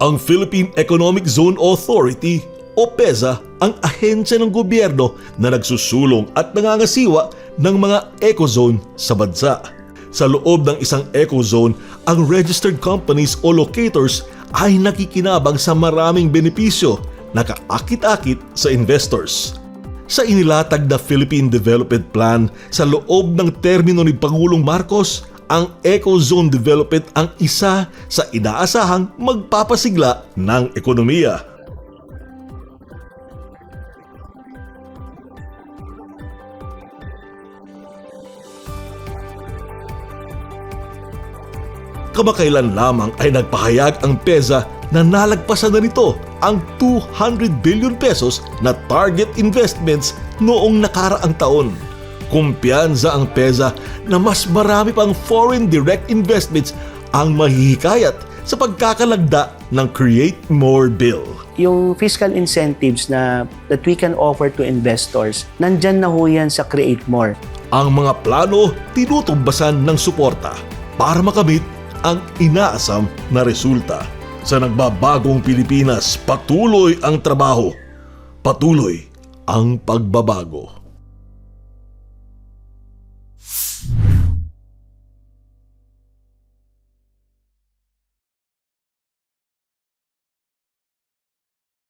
Ang Philippine Economic Zone Authority o PEZA ang ahensya ng gobyerno na nagsusulong at nangangasiwa ng mga ecozone sa bansa. Sa loob ng isang ecozone, ang registered companies o locators ay nakikinabang sa maraming benepisyo na kaakit-akit sa investors. Sa inilatag na Philippine Development Plan sa loob ng termino ni Pangulong Marcos, ang ecozone development ang isa sa inaasahang magpapasigla ng ekonomiya. Kamakailan lamang ay nagpahayag ang PEZA na nalagpasan na nito ang 200 billion pesos na target investments noong nakaraang taon. Kumpiyansa ang PEZA na mas marami pang foreign direct investments ang mahihikayat sa pagkakalagda ng Create More Bill. yung fiscal incentives na that we can offer to investors, nandyan na ho yan sa Create More. Ang mga plano tinutumbasan ng suporta para makamit ang inaasam na resulta. Sa nagbabagong Pilipinas, patuloy ang trabaho, patuloy ang pagbabago.